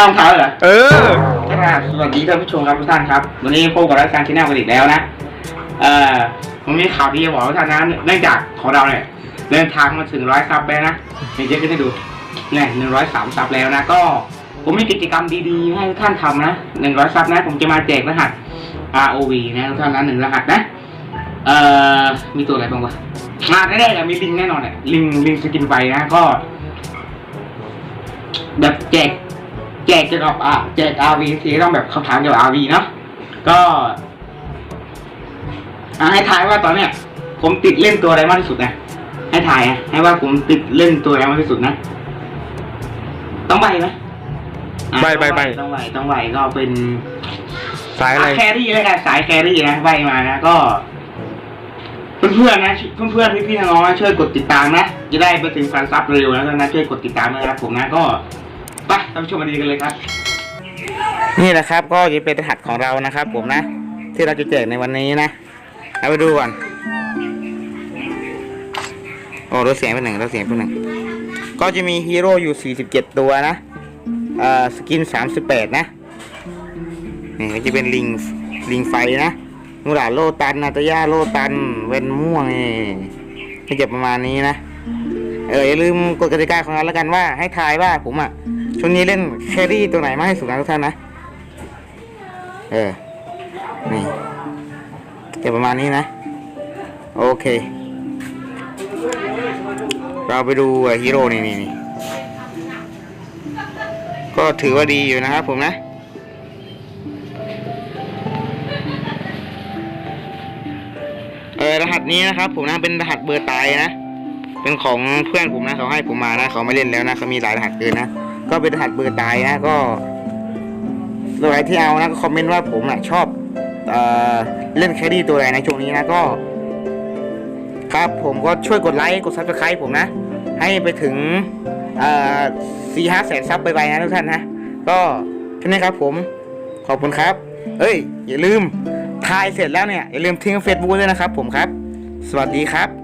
น้องเท้าเหรอเออครับสวัสดีท่านผู้ชมครับทุกท่านครับ วันนี้พบกับรายการชแนลกันอีกแล้วนะเอ่อผมมีข่าวดีจะบอกทุกท่านนะเนื่องจากของเราเนี่ยเดินทางมาถึงร้อยซับแล้วนะเดี๋ยวจะขึ้นให้ดูเนี่ยหนึ่งร้อยสามซับแล้วนะก็ผมมีกิจกรรมดีๆ ให้ทุกท่านทำนะหนึ่งร้อยซับนะ ผมจะมาแจกรหัส ROV นะทุกท่านนะหนึ่งรหัสนะเอ่อมีตัวอะไรบ้างวะมาแน่ๆเลยมีลิงแน่นอนเนี่ยลิงลิงสกินไฟนะก็ แบบแจกแจกจะออกอะแจก RV ทีต้องแบบคำถามเกี่ยวกับ RV เนาะก็อะให้ทายว่าตอนเนี้ย ผมติดเล่นตัวอะไรมากที่สุดนะให้ทายอะให้ว่าผมติดเล่นตัวอะไรมากที่สุดนะ ต้องใบไหมอะใบ้ใบ้ใบ้ ต้องใบต้องใบก็เป็น สายอะไร แครี่เลยกันสายแครี่นะใบมานะก็ เพื่อนๆนะเพื่อนๆพี่ๆน้องๆนะช่วยกดติดตามนะจะได้ไปถึงพันซับเร็วนะนะช่วยกดติดตามด้วยนะครับผมนะก็ ไปท่านผู้ชมมาดีกันเลยครับ นี่แหละครับก็จะเป็นรหัสของเรานะครับ ผมนะ ที่เราจะแจกในวันนี้นะเอาไปดูก่อนโอ้ลดเสียงไปหนึ่งลดเสียงไปหนึ่งก็จะมีฮีโร่อยู่ 47 ตัวนะเอ่อสกิน 38 นะนี่ก็จะเป็นลิงลิงไฟนะมูราโลตันนาตาย่าโลตัน เวนม่วงนี่ก็จะประมาณนี้นะเอออย่าลืมกฎกติกาของเราแล้วกันว่าให้ทายว่าผมอะ ช่วงนี้เล่นแครี่ตัวไหนมากที่สุดนะทุกท่านนะ เออ นี่จะประมาณนี้นะ โอเค เราไปดูฮีโร่นี่นี่นี่ก็ถือว่าดีอยู่นะครับผมนะเออรหัสนี้นะครับผมนะเป็นรหัสเบอร์ตายนะ เป็นของเพื่อนผมนะเขาให้ผมมานะเขาไม่เล่นแล้วนะเขามีหลายรหัสเกินนะ ก็เป็นรหัสเบอร์ตายนะก็ใครที่เอานะก็คอมเมนต์ว่าผมนะชอบเอ่อเล่นแครี่ตัวไหนในช่วงนี้นะก็ ครับผมก็ช่วยกดไลค์กดซับสไครต์ผมนะ ให้ไปถึงเอ่อสี่ห้าแสนซับไปๆนะทุกท่านนะ ก็แค่นี้ครับผมขอบคุณครับ เอ้ย อย่าลืมทายเสร็จแล้วเนี่ย อย่าลืมทิ้งเฟซบุ๊กด้วยนะครับผมครับ สวัสดีครับ